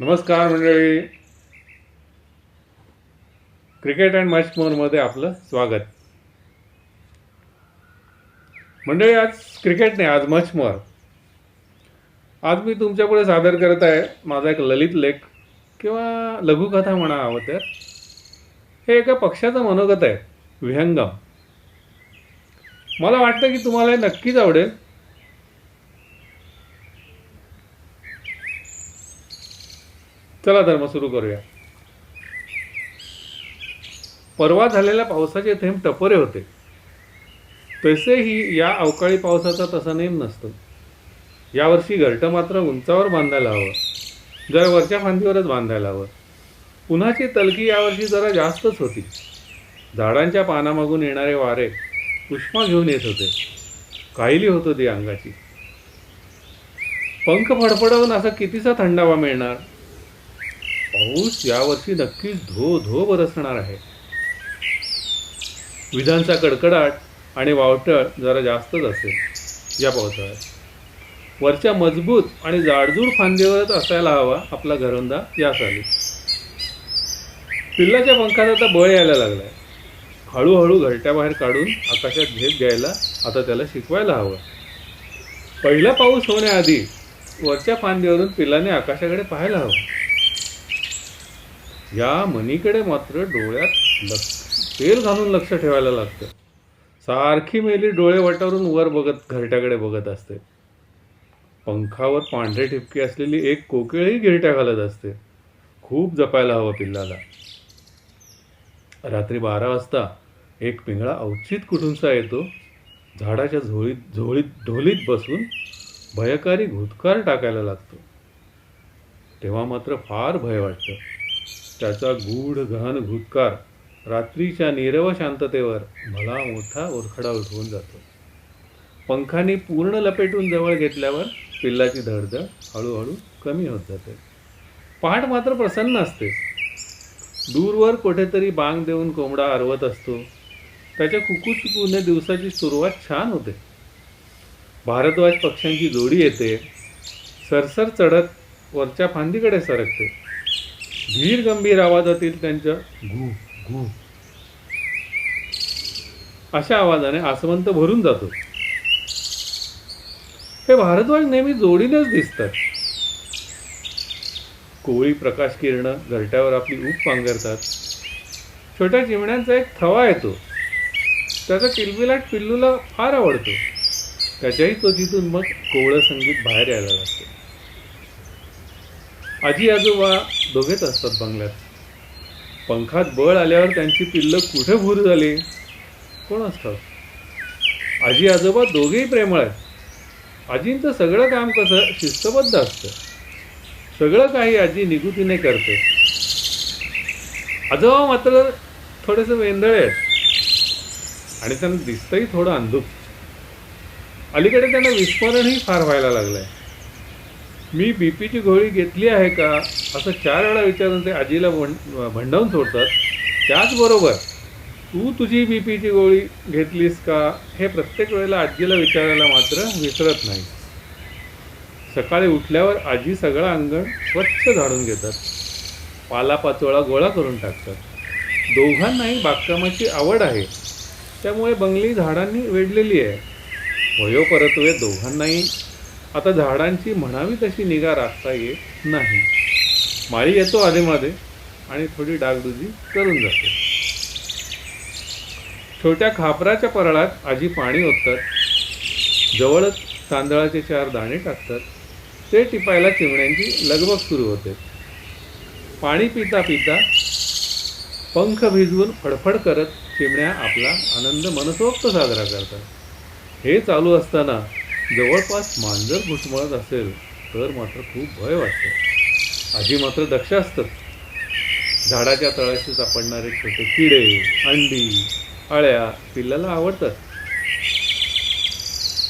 नमस्कार मंडळी. Cricket and match मोरमध्ये आपलं स्वागत. मंडळी आज क्रिकेट नाही आज मच मोर आज मी तुमच्यापुढे सादर करत आहे माझा एक ललित लेख किंवा लघुकथा म्हणा हवं तर. हे एका पक्षाचं मनोगत आहे विहंगम. मला वाटतं की तुम्हाला हे नक्कीच आवडेल चला तर मग सुरू करूया. परवा झालेल्या पावसाचे थेंब टपोरे होते. तसेही या अवकाळी पावसाचा तसा नेम नसतो. यावर्षी घरटं मात्र उंचावर बांधायला हवं. जरा वरच्या फांदीवरच बांधायला हवं. उन्हाची तलकी यावर्षी जरा जास्तच होती. झाडांच्या पानामागून येणारे वारे उष्मा घेऊन येत होते. काहिली होत होती अंगाची. पंख फडफडवून असा कितीसा थंडावा मिळणार? पाऊस यावर्षी नक्कीच धो धो बरसणार आहे. विजांचा कडकडाट आणि वावटळ जरा जास्तच असेल या पावसाळ्यात. वरच्या मजबूत आणि जाडजूड फांदीवरच असायला हवा आपला घरंदा या साली. पिल्लाच्या पंखात आता बळ यायला लागलाय. हळूहळू घरट्याबाहेर काढून आकाशात झेप घ्यायला आता त्याला शिकवायला हवं. पहिला पाऊस होण्याआधी वरच्या फांदीवरून पिल्लाने आकाशाकडे पाहायला हवं. या मनीकडे मात्र डोळ्यात लक्ष तेल घालून लक्ष ठेवायला लागतं. सारखी मेली डोळे वटारून वर बघत घरट्याकडे बघत असते. पंखावर पांढरे ठिपके असलेली एक कोकिळही घिरट्या घालत असते. खूप जपायला हवं पिल्लाला. रात्री बारा वाजता एक पिंगळा अवचित कुठूनसा येतो झाडाच्या झोळीत झोळीत ढोलीत बसून भयकारी घुतकार टाकायला लागतो. तेव्हा मात्र फार भय वाटतं. त्याचा गूढ गहन भूतकार रात्रीच्या नीरव शांततेवर मला मोठा ओरखडा उठवून जातो. पंखाने पूर्ण लपेटून जवळ घेतल्यावर पिल्लाची धडधड हळूहळू कमी होत जाते. पहाट मात्र प्रसन्न असते. दूरवर कुठेतरी बांग देऊन कोंबडा आरवत असतो. त्याच्या कुकुचुकूने दिवसाची सुरुवात छान होते. भारद्वाज पक्ष्यांची जोडी येते. सरसर चढत वरच्या फांदीकडे सरकते. धीर गंभीर आवाजातील त्यांच्या घू घू अशा आवाजाने आसमंत भरून जातो. हे भारद्वाज नेहमी जोडीनेच दिसतात. कोळी प्रकाश किरण घरट्यावर आपली ऊप पांघरतात. छोट्या चिमण्यांचा एक थवा येतो. त्याचा किलबिलाट पिल्लूला फार आवडतो. त्याच्याही त्वचीतून मग कोवळं संगीत बाहेर यायला लागते. आजी आजोबा दोघेच असतात बंगल्यात. पंखात बळ आल्यावर त्यांची पिल्लं कुठे भूर झाली? कोण असतात? आजी आजोबा दोघेही प्रेमळ आहेत. आजींचं सगळं काम कसं? शिस्तबद्ध असतं. सगळं काही आजी निगुतीने करते. आजोबा मात्र थोडेसे वेंदळे आहेत. आणि त्यांना दिसतंही थोडं अंधूक. अलीकडे त्यांना विस्मरणही फार व्हायला लागलंय. मी बी पीची गोळी घेतली आहे का? असं चार वेळा विचारून ते आजीला भंड भंडावून सोडतात. त्याचबरोबर तू तुझी बी पीची गोळी घेतलीस का? हे प्रत्येक वेळेला आजीला विचारायला मात्र विसरत नाही. सकाळी उठल्यावर आजी सगळं अंगण स्वच्छ झाडून घेतात. पालापाचोळा गोळा करून टाकतात. दोघांनाही बागकामाची आवड आहे. त्यामुळे बंगली झाडांनी वेढलेली आहे. वयोपरत्वे दोघांनाही आता झाडांची म्हणावी तशी निगा राखता येत नाही. माळी येतो आधेमध्ये आणि थोडी डागडुजी करून जाते. छोट्या खापराच्या परळात आजी पाणी ओततात. जवळच तांदळाचे चार दाणे टाकतात. ते टिपायला चिमण्यांची लगबग सुरू होते. पाणी पिता पिता पंख भिजवून फडफड करत चिमण्या आपला आनंद मनसोक्त साजरा करतात. हे चालू असताना जवळपास मांजर घुटमळत असेल तर मात्र खूप भय वाटतं. आजी मात्र दक्ष असतात झाडाच्या तळाशी सापडणारे छोटे किडे अंडी अळ्या पिल्लाला आवडतात.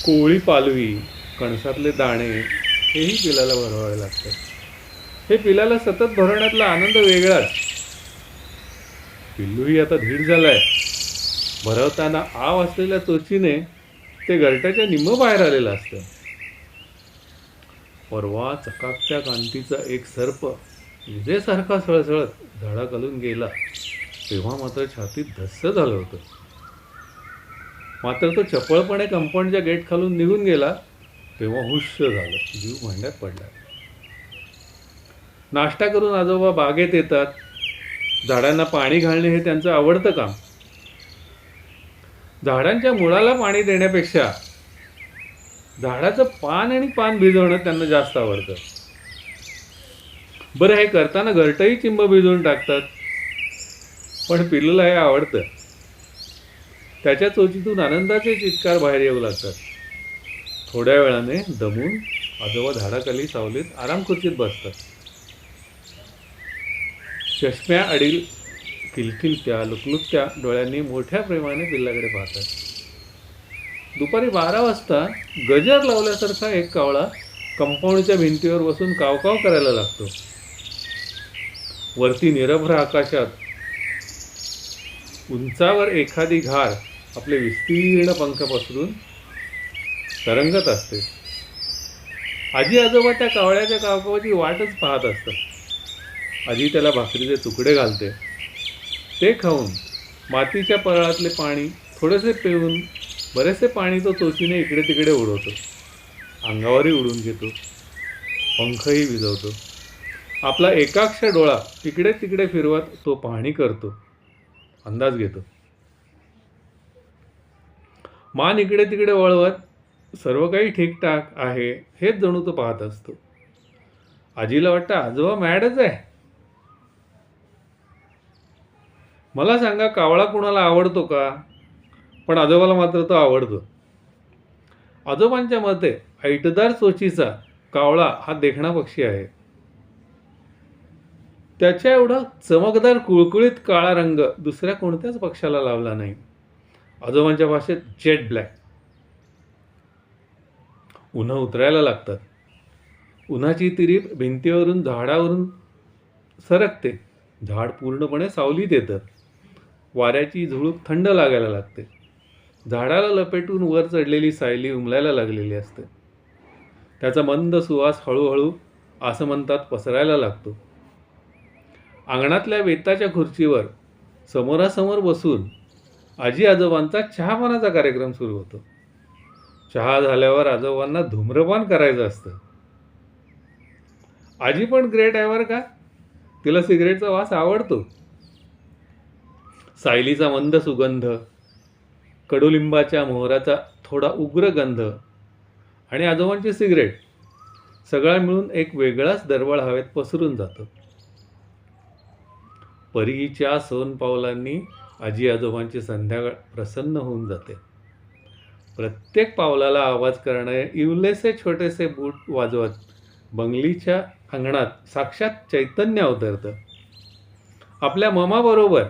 कोळी पालवी कणसातले दाणे हेही पिलाला भरवावे लागतात. हे पिलाला सतत भरवण्यातला आनंद वेगळाच. पिल्लूही आता धीड झालाय. भरवताना आव असलेल्या तोचीने ते घरट्याच्या निम्म बाहेर आलेलं असतं. परवा चकाकच्या कांतीचा एक सर्प विजेसारखा सळसळत झाडा घालून गेला. तेव्हा मात्र छातीत धस्स झालं होतं. मात्र तो चपळपणे कंपाऊंडच्या गेट खालून निघून गेला. तेव्हा हुश्य झालं. जीव भांड्यात पडला. नाश्ता करून आजोबा बागेत येतात. झाडांना पाणी घालणे हे त्यांचं आवडतं काम. झाडांच्या मुळाला पाणी देण्यापेक्षा झाडाचं पान आणि पान भिजवणं त्यांना जास्त आवडतं. बरं हे करताना घरटही चिंब भिजवून टाकतात पण पिलूला हे आवडतं. त्याच्या चोचीतून आनंदाचे चित्कार बाहेर येऊ लागतात. थोड्या वेळाने दमून आजोबा झाडाखाली सावलीत आराम खुर्चीत बसतात. चष्म्या अडील किलकिलत्या लुकलुकत्या डोळ्यांनी मोठ्या प्रेमाने पिल्लाकडे पाहतात. दुपारी बारा वाजता गजर लावल्यासारखा एक कावळा कंपाऊंडच्या भिंतीवर बसून कावकाव करायला लागतो. वरती निरभ्र आकाशात उंचावर एखादी घार आपले विस्तीर्ण पंख पसरून तरंगत असते. आजी आजोबा त्या कावळ्याच्या कावकावाची वाटच पाहत असतात. आजी त्याला भाकरीचे तुकडे घालते. ते खाऊन मातीच्या पळातले पाणी थोडेसे पिऊन बरेचसे पाणी तो चोचीने इकडे तिकडे उडवतो. अंगावरही उडून घेतो. पंखही विजवतो आपला एकाक्ष डोळा तिकडे तिकडे फिरवत तो पाहणी करतो. अंदाज घेतो. मान इकडे तिकडे वळवत सर्व काही ठीकठाक आहे हेच जणू तो पाहत असतो. आजीला वाटतं आजोबा मॅडच आहे. मला सांगा कावळा कुणाला आवडतो का? पण आजोबाला मात्र तो आवडतो. आजोबांच्या मते ऐटदार चोचीचा कावळा हा देखणा पक्षी आहे. त्याच्या एवढा चमकदार कुळकुळीत काळा रंग दुसऱ्या कोणत्याच पक्षाला लावला नाही. आजोबांच्या भाषेत जेट ब्लॅक उन्हा उतरायला लागतात. उन्हाची तिरीप भिंतीवरून झाडावरून सरकते. झाड पूर्णपणे सावलीत येतं. वाऱ्याची झुळूक थंड लागायला लागते. झाडाला लपेटून वर चढलेली सायली उमलायला लागलेली असते. त्याचा मंद सुवास हळूहळू असं म्हणतात पसरायला लागतो. अंगणातल्या वेताच्या खुर्चीवर समोरासमोर बसून आजी आजोबांचा चहापानाचा कार्यक्रम सुरू होतो. चहा झाल्यावर आजोबांना धूम्रपान करायचं असतं. आजी पण ग्रेट आहे बरं का? तिला सिगरेटचा वास आवडतो. सायलीचा मंद सुगंध कडुलिंबाच्या मोहराचा थोडा उग्र गंध आणि आजोबांची सिगरेट सगळा मिळून एक वेगळाच दरवळ हवेत पसरून जातो. परीच्या सोनपावलांनी आजी आजोबांची संध्याकाळ प्रसन्न होऊन जाते. प्रत्येक पावलाला आवाज करणारे इवलेसे छोटेसे बूट वाजवत बंगलीच्या अंगणात साक्षात चैतन्य अवतरतं. आपल्या ममाबरोबर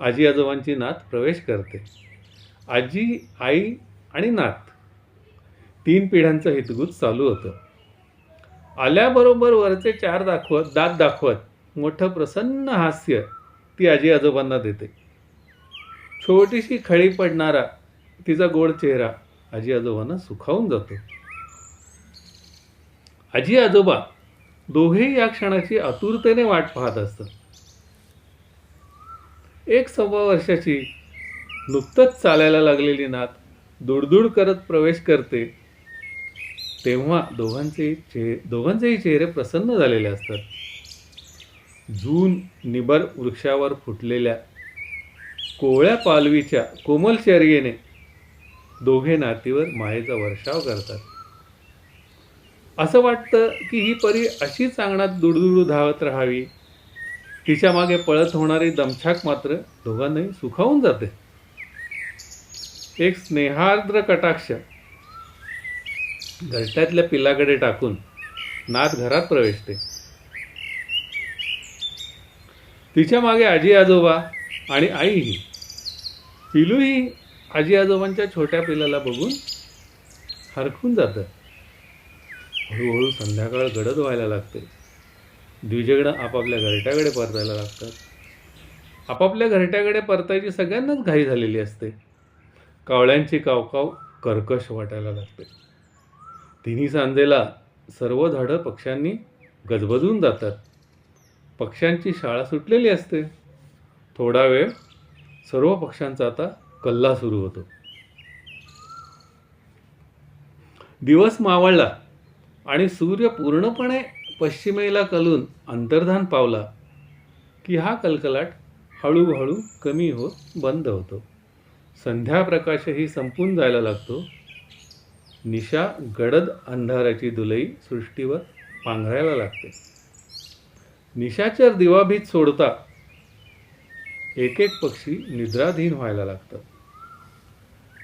आजी आजोबांची नात प्रवेश करते. आजी आई आणि नात. तीन पिढ्यांचं हितगुज चालू होतं. आल्याबरोबर वरचे चार दाखवत दात दाखवत मोठं प्रसन्न हास्य ती आजी आजोबांना देते. छोटीशी खळी पडणारा तिचा गोड चेहरा आजी आजोबांना सुखावून जातो. आजी आजोबा दोघेही या क्षणाची आतुरतेने वाट पाहत असतात. एक सव्वा वर्षाची नुकतंच चालायला लागलेली नात दुडदुड करत प्रवेश करते. तेव्हा दोघांचे चेहरे दोघांचेही चेहरे प्रसन्न झालेले असतात. जून निबर वृक्षावर फुटलेल्या कोवळ्या पालवीच्या कोमल शर्येने दोघे नातीवर मायेचा वर्षाव करतात. असं वाटतं की ही परी अशीच अंगणात दुडदुडू धावत राहावी. तिच्यामागे पळत होणारी दमछाक मात्र दोघांनाही सुखावून जाते. एक स्नेहार्द्र कटाक्ष घरट्यातल्या पिलाकडे टाकून नात घरात प्रवेशते. तिच्यामागे आजी आजोबा आणि आईही पिलूही आजी आजोबांच्या छोट्या पिलाला बघून हरखून जातं. हळूहळू संध्याकाळ गडद व्हायला लागते. द्विजेकडं आपापल्या घरट्याकडे परतायला लागतात. आपापल्या घरट्याकडे परतायची सगळ्यांनाच घाई झालेली असते. कावळ्यांची कावकाव कर्कश वाटायला लागते. तिन्ही सांजेला सर्व झाडं पक्ष्यांनी गजबजून जातात. पक्ष्यांची शाळा सुटलेली असते. थोडा वेळ सर्व पक्ष्यांचा आता कल्ला सुरू होतो. दिवस मावळला आणि सूर्य पूर्णपणे पश्चिमेला कलून अंतर्धान पावला की हा कलकलाट हळूहळू कमी होत बंद होतो. संध्याप्रकाशही संपून जायला लागतो. निशा गडद अंधाराची दुलई सृष्टीवर पांघरायला लागते. निशाचर दिवाभीत सोडता एक एक पक्षी निद्राधीन व्हायला लागतं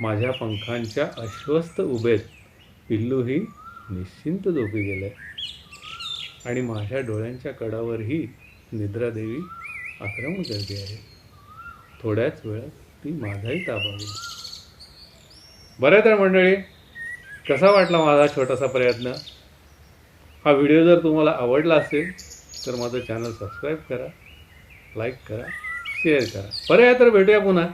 माझ्या पंखांच्या अश्वस्त उभेत पिल्लूही निश्चिंत झोपी गेले आणि माझ्या डोळ्यांच्या कडावरही निद्रादेवी आक्रमण करते आहे. थोड्याच वेळात ती माझाही ताबावी बरं तर मंडळी कसा वाटला माझा छोटासा प्रयत्न? हा व्हिडिओ जर तुम्हाला आवडला असेल तर माझं चॅनल सबस्क्राईब करा लाईक करा शेअर करा. बरं आहे तर भेटूया पुन्हा.